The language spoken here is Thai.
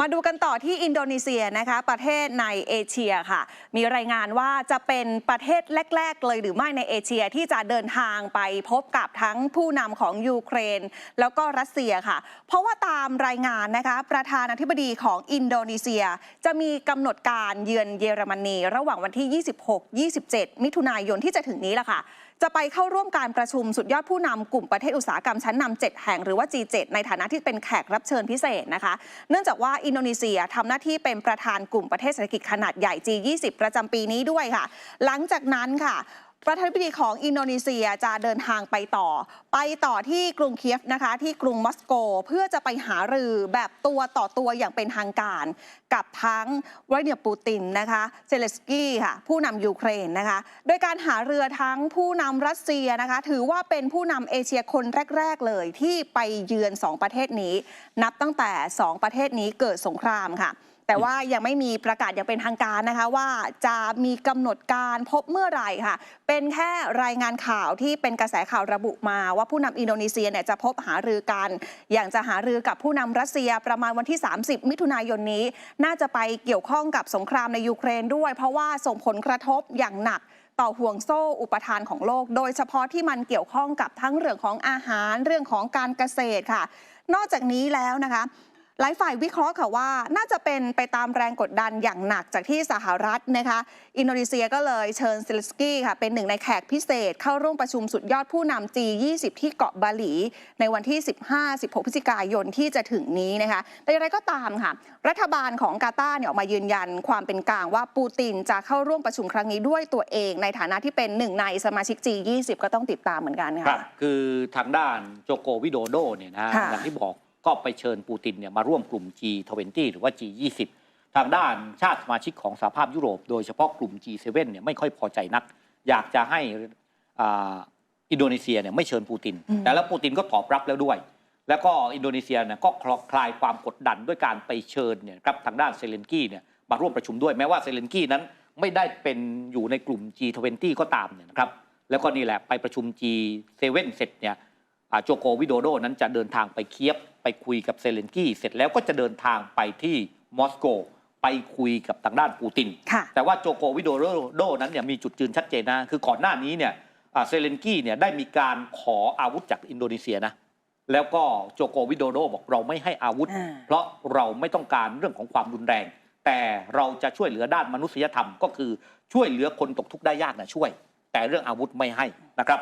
มาดูกันต่อที่อินโดนีเซียนะคะประเทศในเอเชียค่ะ มีรายงานว่าจะเป็นประเทศแรก ๆ เลยหรือไม่ในเอเชียที่จะเดินทางไปพบกับทั้งผู้นำของยูเครน แล้วก็รัสเซียค่ะ เพราะว่าตามรายงานนะคะประธานาธิบดีของอินโดนีเซีย จะมีกำหนดการเยือนเยอรมนี ระหว่างวันที่ 26-27 มิถุนายนที่จะถึงนี้แหละค่ะจะไปเข้าร่วมการประชุมสุดยอดผู้นำกลุ่มประเทศอุตสาหกรรมชั้นนำ7แห่งหรือว่า G7 ในฐานะที่เป็นแขกรับเชิญพิเศษนะคะ เนื่องจากว่าอินโดนีเซียทำหน้าที่เป็นประธานกลุ่มประเทศเศรษฐกิจขนาดใหญ่ G20 ประจำปีนี้ด้วยค่ะ หลังจากนั้นค่ะ ประธานาธิบดีของอินโดนีเซียจะเดินทางไปต่อ ไปต่อที่กรุงเคียฟนะคะ ที่กรุงมอสโก เพื่อจะไปหารือแบบตัวต่อตัวอย่างเป็นทางการ กับทั้งวลาดิเมียร์ปูตินนะคะเซเลสกี้ค่ะผู้นำยูเครนนะคะ โดยการหาเรือทั้งผู้นำรัสเซียนะคะ ถือว่าเป็นผู้นำเอเชียคนแรก ๆ เลยที่ไปเยือน 2 ประเทศนี้ นับตั้งแต่ 2 ประเทศนี้เกิดสงครามค่ะ แต่ว่ายังไม่มีประกาศอย่างเป็นทางการนะคะว่าจะมีกำหนดการพบเมื่อไหร่ค่ะ เป็นแค่รายงานข่าวที่เป็นกระแสข่าวระบุมา ว่าผู้นำอินโดนีเซียเนี่ยจะพบหารือกัน อย่างจะหารือกับผู้นำรัสเซียประมาณวันที่ 30 มิถุนายนนี้ น่าจะไปเกี่ยวข้องกับสงครามในยูเครนด้วย เพราะว่าส่งผลกระทบอย่างหนักต่อห่วงโซ่อุปทานของโลก โดยเฉพาะที่มันเกี่ยวข้องกับทั้งเรื่องของอาหารเรื่องของการเกษตรค่ะ นอกจากนี้แล้วนะคะ หลายฝ่ายวิเคราะห์ค่ะว่า น่าจะเป็นไปตามแรงกดดันอย่างหนักจากที่สหรัฐนะคะ อินโดนีเซียก็เลยเชิญเซเลสกี้ค่ะเป็นหนึ่งในแขกพิเศษ เข้าร่วมประชุมสุดยอดผู้นำ G20 ที่เกาะบาหลี ในวันที่ 15-16 พฤศจิกายนที่จะถึงนี้นะคะแต่อย่างไรก็ตามค่ะ รัฐบาลของกาตาร์เนี่ยออกมายืนยันความเป็นกลางว่าปูตินจะเข้าร่วมประชุมครั้งนี้ด้วยตัวเอง ในฐานะที่เป็นหนึ่งในสมาชิก G20 ก็ต้องติดตามเหมือนกันครัค่ะบคือทางด้านโจโกวิโดโดเนี่ยนะค่ะอย่างที่บอก ก็ไปเชิญปูตินเนี่ยมาร่วมกลุ่ม G20 หรือว่า G20 ทางด้านชาติสมาชิกของสหภาพยุโรป โดยเฉพาะกลุ่ม G7 เนี่ยไม่ค่อยพอใจนัก อยากจะให้อ่าอินโดนีเซียเนี่ยไม่เชิญปูตินอืมแต่แล้วปูตินก็ตอบรับแล้วด้วย แล้วก็อินโดนีเซียเนี่ยก็คลายความกดดันด้วยการไปเชิญเนี่ยครับทางด้านเซเลนกี้เนี่ยมาร่วมประชุมด้วยแม้ว่าเซเลนกี้นั้นไม่ได้เป็นอยู่ในกลุ่ม G20 ก็ตามเนี่ยนะครับแล้วก็นี่แหละไปประชุม G7 เสร็จเนี่ยอ่าโจโกวิโดโดนั้นจะเดินทางไปเคียบ ไปคุยกับเซเลนกี้เสร็จแล้วก็จะเดินทางไปที่มอสโก ไปคุยกับทางด้านปูติน ค่ะแต่ว่าโจโกวิโดโดนั้นเนี่ยมีจุดยืนชัดเจนนะ คือก่อนหน้านี้เนี่ยอ่าเซเลนกี้เนี่ยได้มีการขออาวุธจากอินโดนีเซียนะ แล้วก็โจโกวิโดโดบอกเราไม่ให้อาวุธ อ่า เพราะเราไม่ต้องการเรื่องของความรุนแรง แต่เราจะช่วยเหลือด้านมนุษยธรรมก็คือช่วยเหลือคนตกทุกข์ได้ยากนะช่วย แต่เรื่องอาวุธไม่ให้นะครับ